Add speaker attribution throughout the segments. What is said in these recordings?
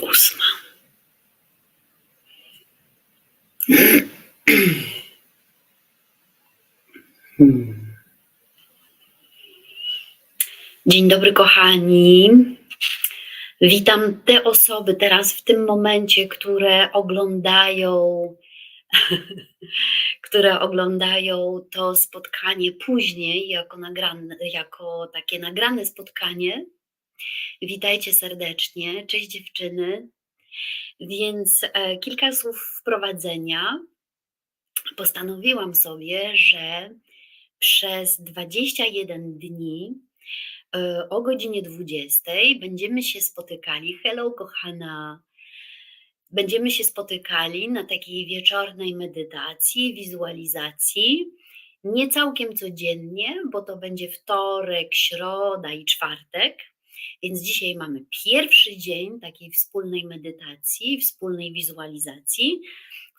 Speaker 1: Ósma. Dzień dobry, kochani. Witam te osoby teraz w tym momencie, które oglądają, które oglądają to spotkanie później, jako, nagrane, jako takie nagrane spotkanie. Witajcie serdecznie. Cześć dziewczyny. Więc e, kilka słów wprowadzenia. Postanowiłam sobie, że przez 21 dni o godzinie 20 będziemy się spotykali. Hello, kochana. Będziemy się spotykali na takiej wieczornej medytacji, wizualizacji. Nie całkiem codziennie, bo to będzie wtorek, środa i czwartek. Więc dzisiaj mamy pierwszy dzień takiej wspólnej medytacji, wspólnej wizualizacji,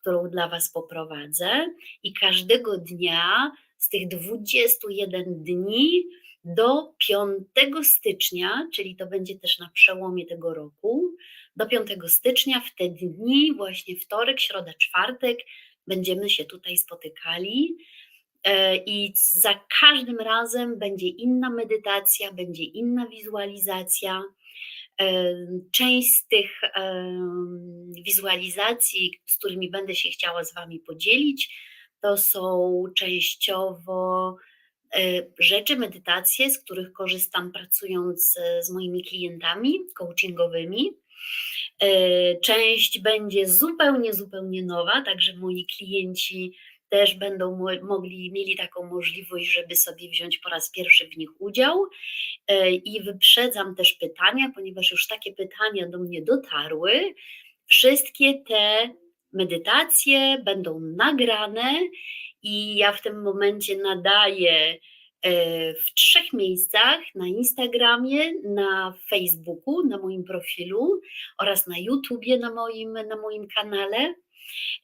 Speaker 1: którą dla Was poprowadzę. I każdego dnia z tych 21 dni do 5 stycznia, czyli to będzie też na przełomie tego roku, do 5 stycznia, w te dni, właśnie wtorek, środa, czwartek, będziemy się tutaj spotykali. E, I za każdym razem będzie inna medytacja, będzie inna wizualizacja. E, część z tych wizualizacji, z którymi będę się chciała z Wami podzielić, to są częściowo e, rzeczy, medytacje, z których korzystam pracując z moimi klientami coachingowymi. Część będzie zupełnie, zupełnie nowa, także moi klienci też będą mogli, mieli taką możliwość, żeby sobie wziąć po raz pierwszy w nich udział. E, I wyprzedzam też pytania, ponieważ już takie pytania do mnie dotarły. Wszystkie te medytacje będą nagrane i ja w tym momencie nadaję e, w trzech miejscach: na Instagramie, na Facebooku, na moim profilu oraz na YouTubie, na moim, na moim kanale.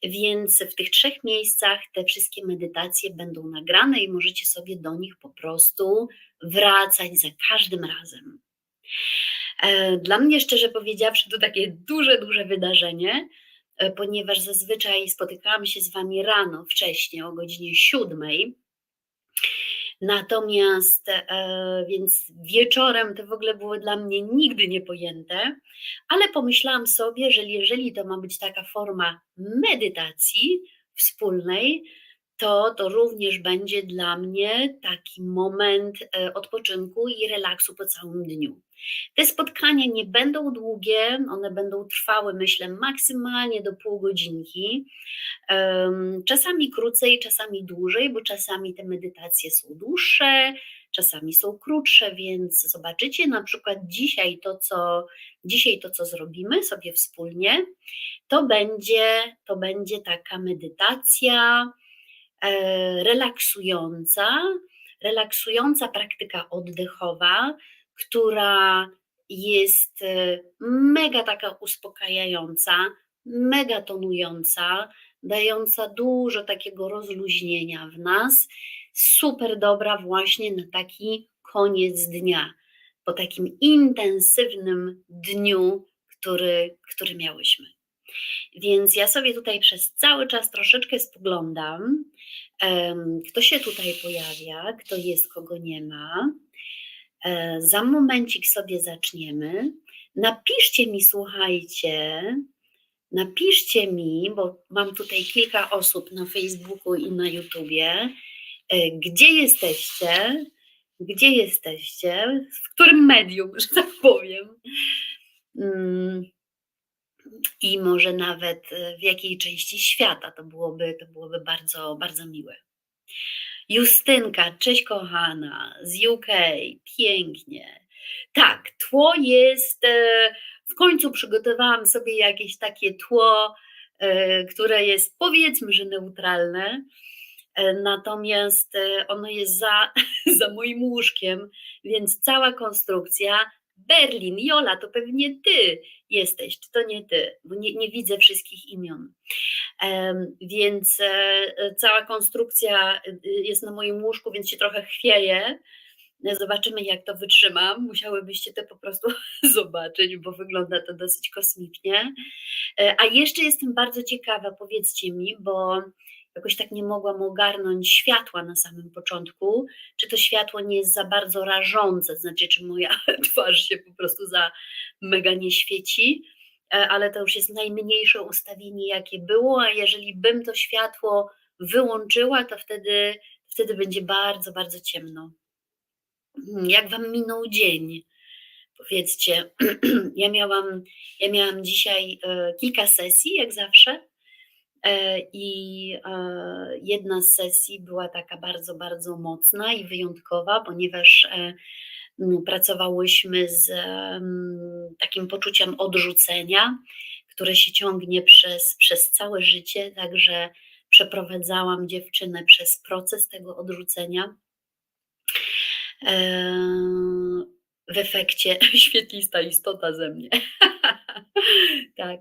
Speaker 1: Więc w tych trzech miejscach te wszystkie medytacje będą nagrane i możecie sobie do nich po prostu wracać za każdym razem. E, dla mnie, szczerze powiedziawszy, to takie duże, duże wydarzenie, e, ponieważ zazwyczaj spotykałam się z Wami rano, wcześniej, o godzinie siódmej. Natomiast, e, więc wieczorem to w ogóle było dla mnie nigdy niepojęte, ale pomyślałam sobie, że jeżeli to ma być taka forma medytacji wspólnej, to to również będzie dla mnie taki moment e, odpoczynku i relaksu po całym dniu. Te spotkania nie będą długie, one będą trwały, myślę, maksymalnie do pół godzinki. Czasami krócej, czasami dłużej, bo czasami te medytacje są dłuższe, czasami są krótsze, więc zobaczycie na przykład dzisiaj to, co dzisiaj to, co zrobimy sobie wspólnie, to będzie, to będzie taka medytacja relaksująca, relaksująca praktyka oddechowa, która jest e, mega taka uspokajająca, mega tonująca, dająca dużo takiego rozluźnienia w nas. Super dobra właśnie na taki koniec dnia, po takim intensywnym dniu, który, który miałyśmy. Więc ja sobie tutaj przez cały czas troszeczkę spoglądam, kto się tutaj pojawia, kto jest, kogo nie ma. E, za momencik sobie zaczniemy. Napiszcie mi, słuchajcie, napiszcie mi, bo mam tutaj kilka osób na Facebooku i na YouTubie, e, gdzie jesteście, gdzie jesteście, w którym medium, że tak powiem. I może nawet e, w jakiej części świata to byłoby, to byłoby bardzo, bardzo miłe. Justynka, cześć kochana, z UK, pięknie. Tak, tło jest, e, w końcu przygotowałam sobie jakieś takie tło, e, które jest powiedzmy, że neutralne, natomiast ono jest za, za moim łóżkiem, więc cała konstrukcja Berlin, Jola, to pewnie ty jesteś, czy to nie ty, bo nie, nie widzę wszystkich imion. Więc e, cała konstrukcja y, jest na moim łóżku, więc się trochę chwieje. Zobaczymy, jak to wytrzymam. Musiałybyście to po prostu zobaczyć, bo wygląda to dosyć kosmicznie. E, a jeszcze jestem bardzo ciekawa, powiedzcie mi, bo jakoś tak nie mogłam ogarnąć światła na samym początku, czy to światło nie jest za bardzo rażące, znaczy czy moja twarz się po prostu za mega nie świeci, e, ale to już jest najmniejsze ustawienie, jakie było, a jeżeli bym to światło wyłączyła, to wtedy, wtedy będzie bardzo, bardzo ciemno. Hmm, jak wam minął dzień? Powiedzcie, ja miałam, ja miałam dzisiaj e, kilka sesji, jak zawsze, I e, jedna z sesji była taka bardzo, bardzo mocna i wyjątkowa, ponieważ e, pracowałyśmy z takim poczuciem odrzucenia, które się ciągnie przez, przez całe życie, także przeprowadzałam dziewczynę przez proces tego odrzucenia. W efekcie świetlista istota ze mnie. tak.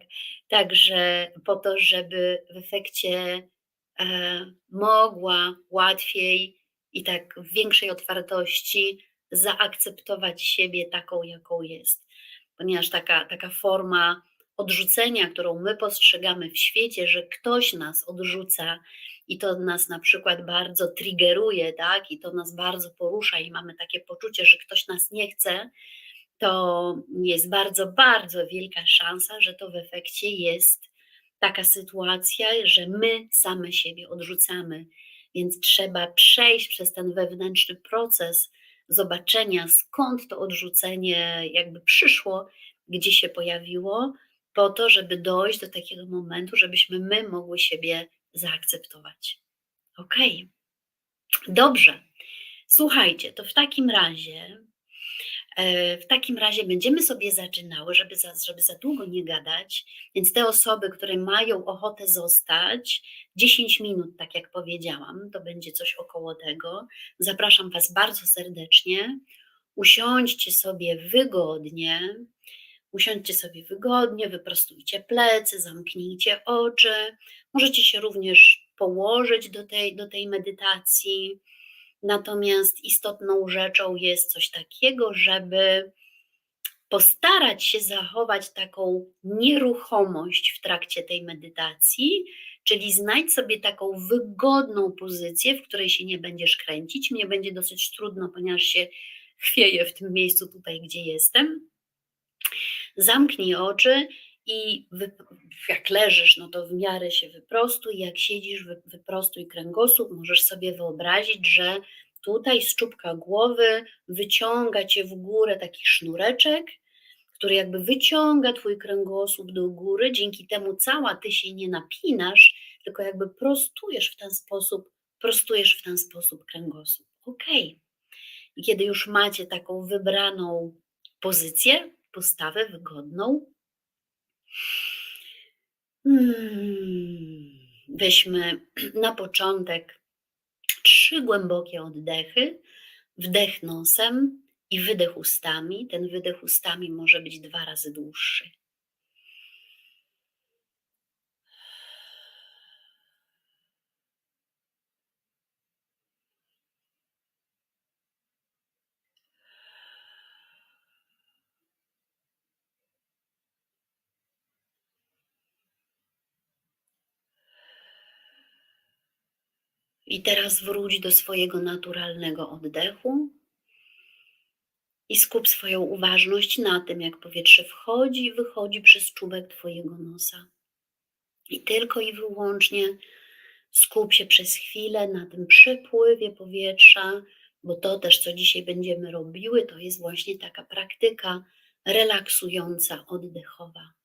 Speaker 1: Także po to, żeby w efekcie e, mogła łatwiej i tak w większej otwartości zaakceptować siebie taką, jaką jest. Ponieważ taka, taka forma odrzucenia, którą my postrzegamy w świecie, że ktoś nas odrzuca i to nas na przykład bardzo triggeruje, tak? I to nas bardzo porusza i mamy takie poczucie, że ktoś nas nie chce, to jest bardzo, bardzo wielka szansa, że to w efekcie jest taka sytuacja, że my same siebie odrzucamy. Więc trzeba przejść przez ten wewnętrzny proces zobaczenia, skąd to odrzucenie jakby przyszło, gdzie się pojawiło, po to, żeby dojść do takiego momentu, żebyśmy my mogły siebie zaakceptować. Ok, dobrze. Słuchajcie, to w takim razie w takim razie będziemy sobie zaczynały, żeby za, żeby za długo nie gadać, więc te osoby, które mają ochotę zostać, 10 minut, tak jak powiedziałam, to będzie coś około tego. Zapraszam Was bardzo serdecznie. Usiądźcie sobie wygodnie, usiądźcie sobie wygodnie, wyprostujcie plecy, zamknijcie oczy. Możecie się również położyć do tej, do tej medytacji Natomiast istotną rzeczą jest coś takiego, żeby postarać się zachować taką nieruchomość w trakcie tej medytacji, czyli znajdź sobie taką wygodną pozycję, w której się nie będziesz kręcić. Mnie będzie dosyć trudno, ponieważ się chwieję w tym miejscu tutaj, gdzie jestem. Zamknij oczy i jak leżysz, no to w miarę się wyprostuj, jak siedzisz, wyprostuj kręgosłup, możesz sobie wyobrazić, że tutaj z czubka głowy wyciąga cię w górę taki sznureczek, który jakby wyciąga twój kręgosłup do góry, dzięki temu cała ty się nie napinasz, tylko jakby prostujesz w ten sposób, prostujesz w ten sposób kręgosłup. Ok. I kiedy już macie taką wybraną pozycję, postawę wygodną. Weźmy na początek trzy głębokie oddechy. Wdech nosem i wydech ustami. Ten wydech ustami może być dwa razy dłuższy. I teraz wróć do swojego naturalnego oddechu i skup swoją uważność na tym, jak powietrze wchodzi i wychodzi przez czubek Twojego nosa. I tylko i wyłącznie skup się przez chwilę na tym przepływie powietrza, bo to też, co dzisiaj będziemy robiły, to jest właśnie taka praktyka relaksująca, oddechowa.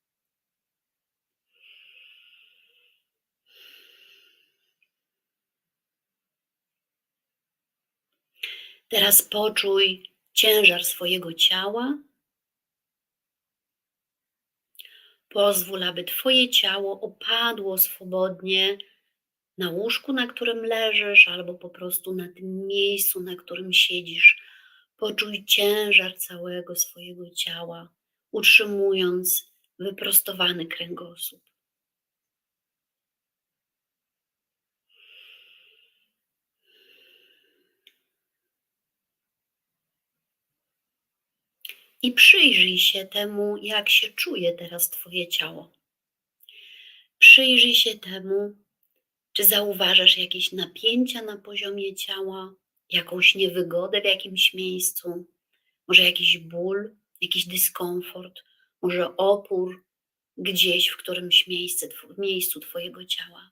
Speaker 1: Teraz poczuj ciężar swojego ciała. Pozwól, aby Twoje ciało opadło swobodnie na łóżku, na którym leżysz, albo po prostu na tym miejscu, na którym siedzisz. Poczuj ciężar całego swojego ciała, utrzymując wyprostowany kręgosłup. I przyjrzyj się temu, jak się czuje teraz Twoje ciało. Przyjrzyj się temu, czy zauważasz jakieś napięcia na poziomie ciała, jakąś niewygodę w jakimś miejscu, może jakiś ból, jakiś dyskomfort, może opór gdzieś w którymś miejscu, miejscu Twojego ciała.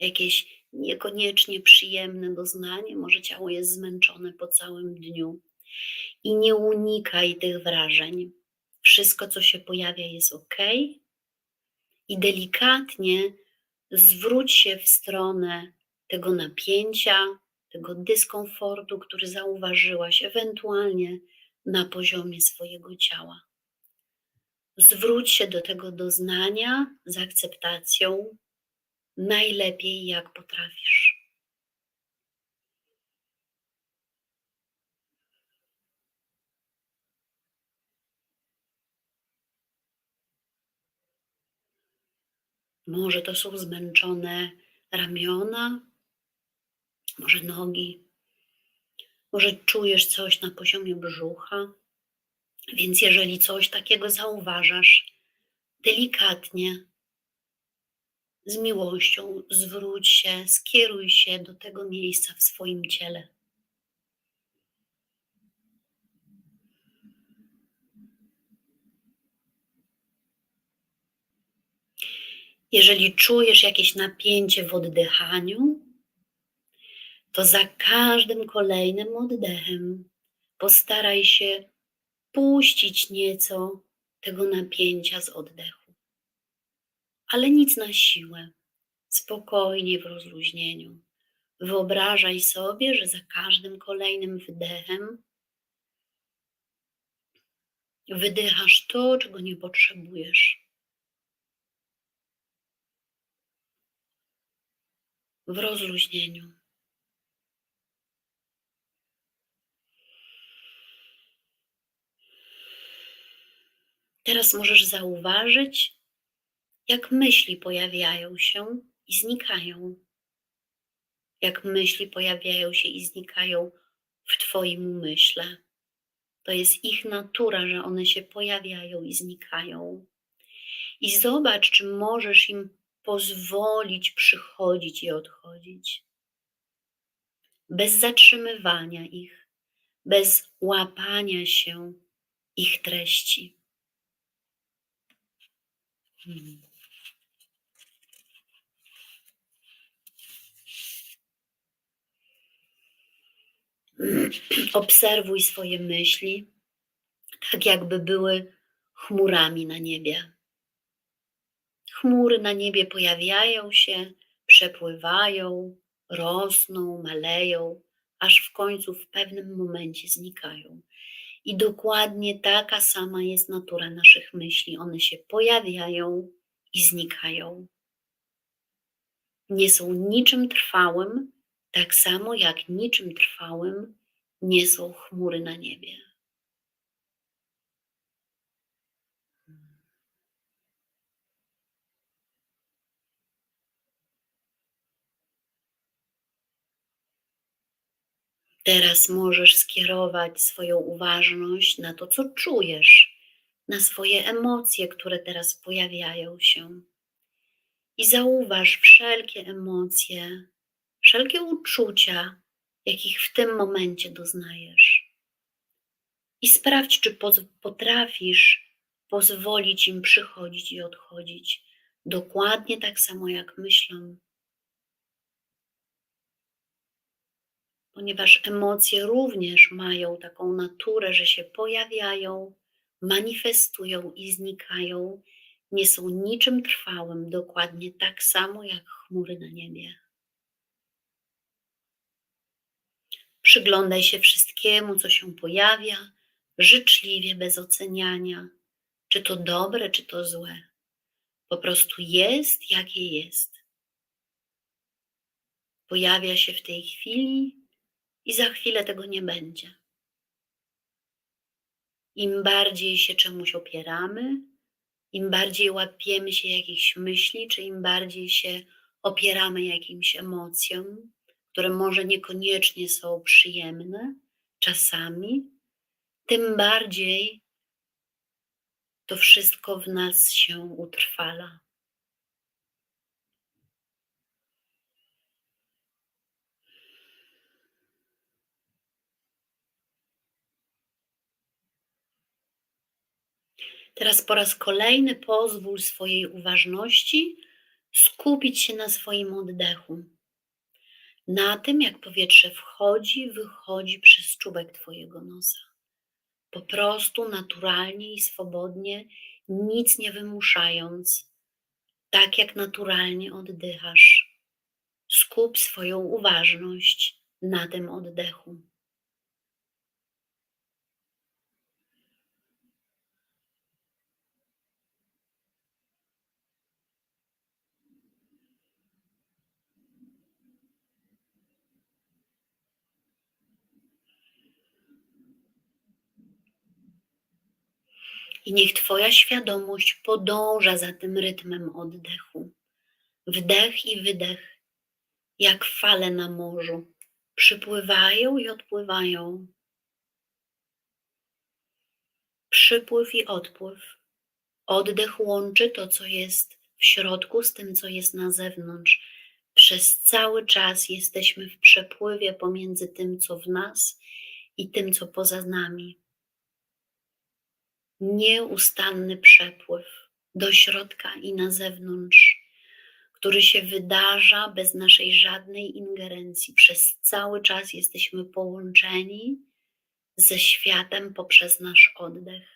Speaker 1: Jakieś niekoniecznie przyjemne doznanie, może ciało jest zmęczone po całym dniu. I nie unikaj tych wrażeń. Wszystko, co się pojawia, jest ok. I delikatnie zwróć się w stronę tego napięcia, tego dyskomfortu, który zauważyłaś, ewentualnie na poziomie swojego ciała. Zwróć się do tego doznania z akceptacją najlepiej, jak potrafisz. Może to są zmęczone ramiona, może nogi, może czujesz coś na poziomie brzucha. Więc jeżeli coś takiego zauważasz, delikatnie, z miłością zwróć się, skieruj się do tego miejsca w swoim ciele. Jeżeli czujesz jakieś napięcie w oddychaniu, to za każdym kolejnym oddechem postaraj się puścić nieco tego napięcia z oddechu. Ale nic na siłę, spokojnie w rozluźnieniu. Wyobrażaj sobie, że za każdym kolejnym wydechem wydychasz to, czego nie potrzebujesz. W rozluźnieniu. Teraz możesz zauważyć, jak myśli pojawiają się i znikają. Jak myśli pojawiają się i znikają w Twoim umyśle. To jest ich natura, że one się pojawiają i znikają. I zobacz, czy możesz im pozwolić przychodzić i odchodzić. Bez zatrzymywania ich, bez łapania się ich treści. Hmm. Obserwuj swoje myśli, tak jakby były chmurami na niebie. Chmury na niebie pojawiają się, przepływają, rosną, maleją, aż w końcu w pewnym momencie znikają. I dokładnie taka sama jest natura naszych myśli. One się pojawiają i znikają. Nie są niczym trwałym, tak samo jak niczym trwałym nie są chmury na niebie. Teraz możesz skierować swoją uważność na to, co czujesz, na swoje emocje, które teraz pojawiają się. I zauważ wszelkie emocje, wszelkie uczucia, jakich w tym momencie doznajesz. I sprawdź, czy potrafisz pozwolić im przychodzić i odchodzić, dokładnie tak samo jak myślą. Ponieważ emocje również mają taką naturę, że się pojawiają, manifestują i znikają, nie są niczym trwałym, dokładnie tak samo jak chmury na niebie. Przyglądaj się wszystkiemu, co się pojawia, życzliwie, bez oceniania, czy to dobre, czy to złe. Po prostu jest, jakie jest. Pojawia się w tej chwili i za chwilę tego nie będzie. Im bardziej się czemuś opieramy, im bardziej łapiemy się jakichś myśli, czy im bardziej się opieramy jakimś emocjom, które może niekoniecznie są przyjemne czasami, tym bardziej to wszystko w nas się utrwala. Teraz po raz kolejny pozwól swojej uważności skupić się na swoim oddechu. Na tym, jak powietrze wchodzi, wychodzi przez czubek Twojego nosa. Po prostu naturalnie i swobodnie, nic nie wymuszając, tak jak naturalnie oddychasz. Skup swoją uważność na tym oddechu. I niech Twoja świadomość podąża za tym rytmem oddechu. Wdech i wydech, jak fale na morzu, przypływają i odpływają. Przypływ i odpływ. Oddech łączy to, co jest w środku, z tym, co jest na zewnątrz. Przez cały czas jesteśmy w przepływie pomiędzy tym, co w nas i tym, co poza nami nieustanny przepływ do środka i na zewnątrz, który się wydarza bez naszej żadnej ingerencji. Przez cały czas jesteśmy połączeni ze światem poprzez nasz oddech.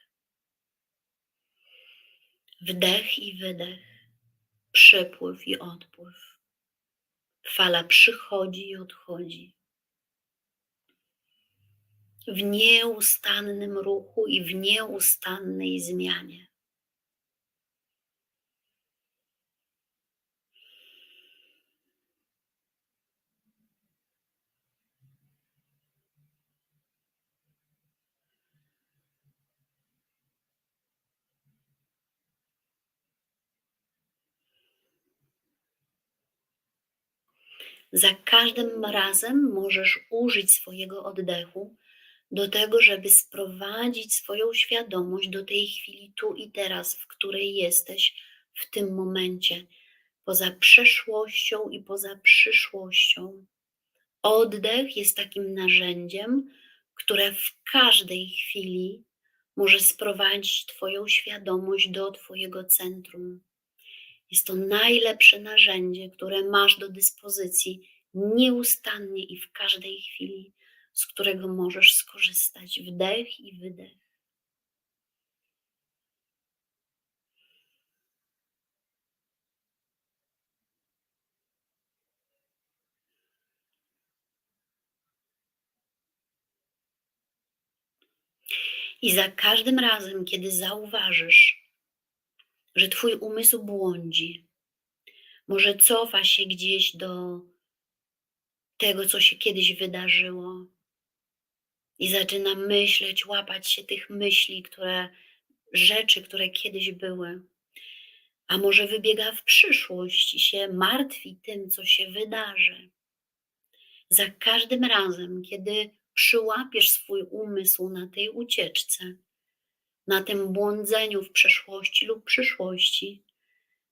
Speaker 1: Wdech i wydech, przypływ i odpływ. Fala przychodzi i odchodzi w nieustannym ruchu i w nieustannej zmianie. Za każdym razem możesz użyć swojego oddechu do tego, żeby sprowadzić swoją świadomość do tej chwili tu i teraz, w której jesteś w tym momencie, poza przeszłością i poza przyszłością. Oddech jest takim narzędziem, które w każdej chwili może sprowadzić Twoją świadomość do Twojego centrum. Jest to najlepsze narzędzie, które masz do dyspozycji nieustannie i w każdej chwili z którego możesz skorzystać. Wdech i wydech. I za każdym razem, kiedy zauważysz, że Twój umysł błądzi, może cofa się gdzieś do tego, co się kiedyś wydarzyło, i zaczyna myśleć, łapać się tych myśli, które, rzeczy, które kiedyś były. A może wybiega w przyszłość i się martwi tym, co się wydarzy. Za każdym razem, kiedy przyłapiesz swój umysł na tej ucieczce, na tym błądzeniu w przeszłości lub przyszłości,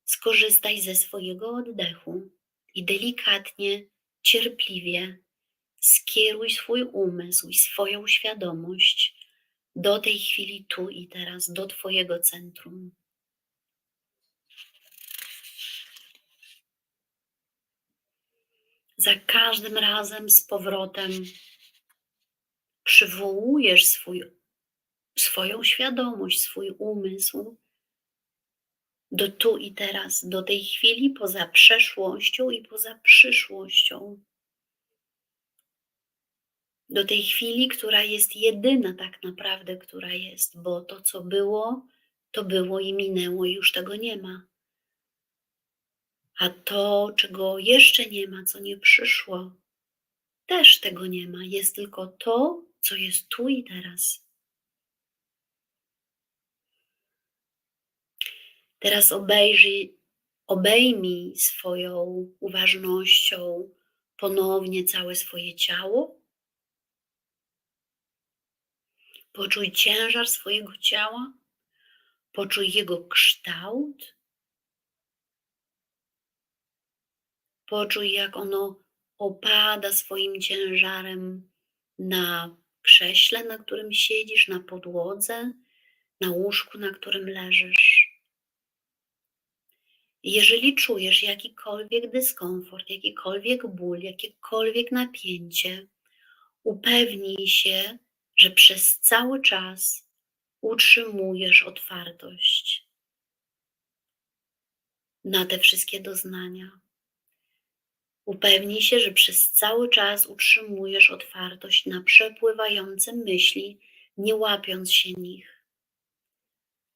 Speaker 1: skorzystaj ze swojego oddechu i delikatnie, cierpliwie skieruj swój umysł i swoją świadomość do tej chwili tu i teraz, do Twojego centrum. Za każdym razem z powrotem przywołujesz swój, swoją świadomość, swój umysł do tu i teraz, do tej chwili poza przeszłością i poza przyszłością do tej chwili, która jest jedyna tak naprawdę, która jest, bo to, co było, to było i minęło, i już tego nie ma. A to, czego jeszcze nie ma, co nie przyszło, też tego nie ma. Jest tylko to, co jest tu i teraz. Teraz obejrzyj, obejmij swoją uważnością ponownie całe swoje ciało Poczuj ciężar swojego ciała, poczuj jego kształt. Poczuj, jak ono opada swoim ciężarem na krześle, na którym siedzisz, na podłodze, na łóżku, na którym leżysz. Jeżeli czujesz jakikolwiek dyskomfort, jakikolwiek ból, jakiekolwiek napięcie, upewnij się, że przez cały czas utrzymujesz otwartość na te wszystkie doznania. Upewnij się, że przez cały czas utrzymujesz otwartość na przepływające myśli, nie łapiąc się nich.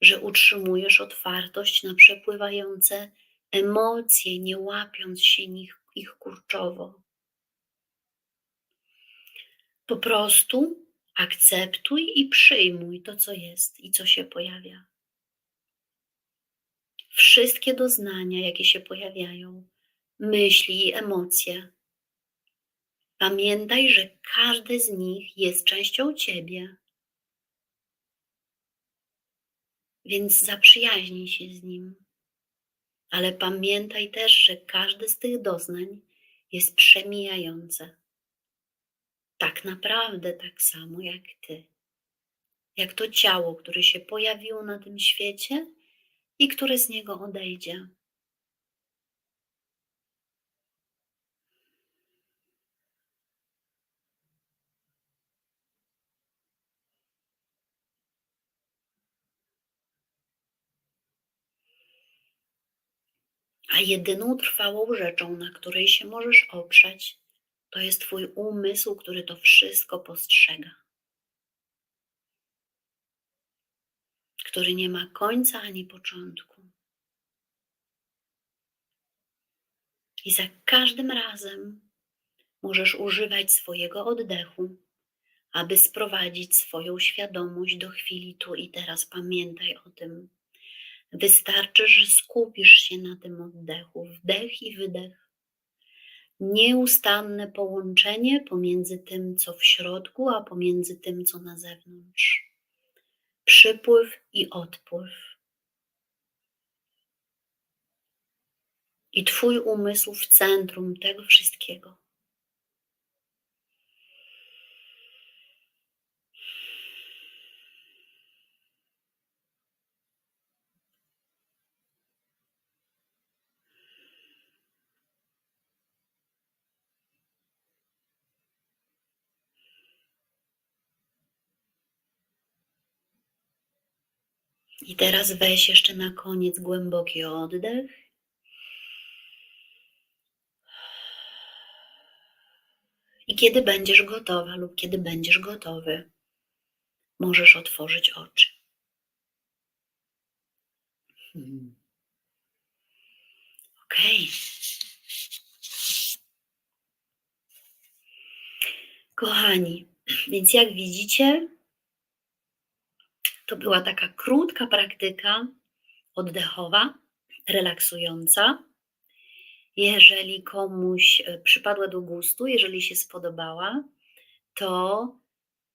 Speaker 1: Że utrzymujesz otwartość na przepływające emocje, nie łapiąc się nich, ich kurczowo. Po prostu akceptuj i przyjmuj to, co jest i co się pojawia. Wszystkie doznania, jakie się pojawiają, myśli i emocje. Pamiętaj, że każdy z nich jest częścią ciebie. Więc zaprzyjaźnij się z nim. Ale pamiętaj też, że każdy z tych doznań jest przemijające. Tak naprawdę tak samo jak ty. Jak to ciało, które się pojawiło na tym świecie i które z niego odejdzie. A jedyną trwałą rzeczą, na której się możesz oprzeć, to jest Twój umysł, który to wszystko postrzega. Który nie ma końca ani początku. I za każdym razem możesz używać swojego oddechu, aby sprowadzić swoją świadomość do chwili tu i teraz. Pamiętaj o tym. Wystarczy, że skupisz się na tym oddechu, wdech i wydech. Nieustanne połączenie pomiędzy tym, co w środku, a pomiędzy tym, co na zewnątrz. Przypływ i odpływ. I Twój umysł w centrum tego wszystkiego. I teraz weź jeszcze na koniec głęboki oddech. I kiedy będziesz gotowa lub kiedy będziesz gotowy, możesz otworzyć oczy. Hmm. Ok. Kochani, więc jak widzicie, to była taka krótka praktyka oddechowa, relaksująca. Jeżeli komuś e, przypadła do gustu, jeżeli się spodobała, to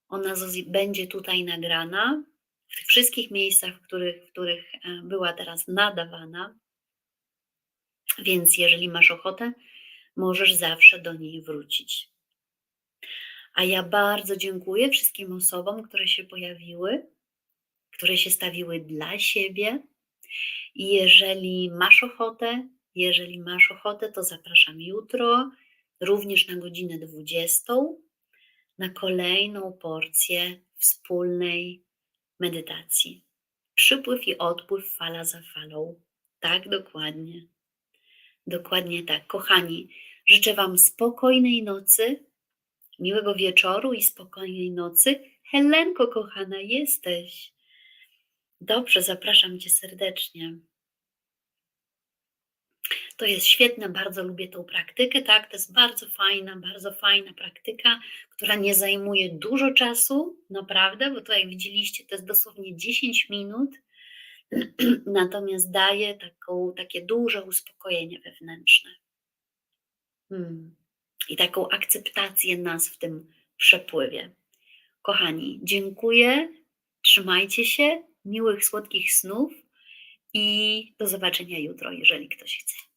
Speaker 1: ona będzie tutaj nagrana w tych wszystkich miejscach, w których, w których e, była teraz nadawana. Więc jeżeli masz ochotę, możesz zawsze do niej wrócić. A ja bardzo dziękuję wszystkim osobom, które się pojawiły które się stawiły dla siebie. I jeżeli masz ochotę, jeżeli masz ochotę, to zapraszam jutro, również na godzinę 20, na kolejną porcję wspólnej medytacji. Przypływ i odpływ, fala za falą. Tak, dokładnie. Dokładnie tak. Kochani, życzę Wam spokojnej nocy, miłego wieczoru i spokojnej nocy. Helenko, kochana, jesteś. Dobrze, zapraszam Cię serdecznie. To jest świetne, bardzo lubię tą praktykę, tak? To jest bardzo fajna, bardzo fajna praktyka, która nie zajmuje dużo czasu, naprawdę, bo jak widzieliście, to jest dosłownie 10 minut. natomiast daje taką, takie duże uspokojenie wewnętrzne. Hmm. I taką akceptację nas w tym przepływie. Kochani, dziękuję, trzymajcie się, miłych, słodkich snów i do zobaczenia jutro, jeżeli ktoś chce.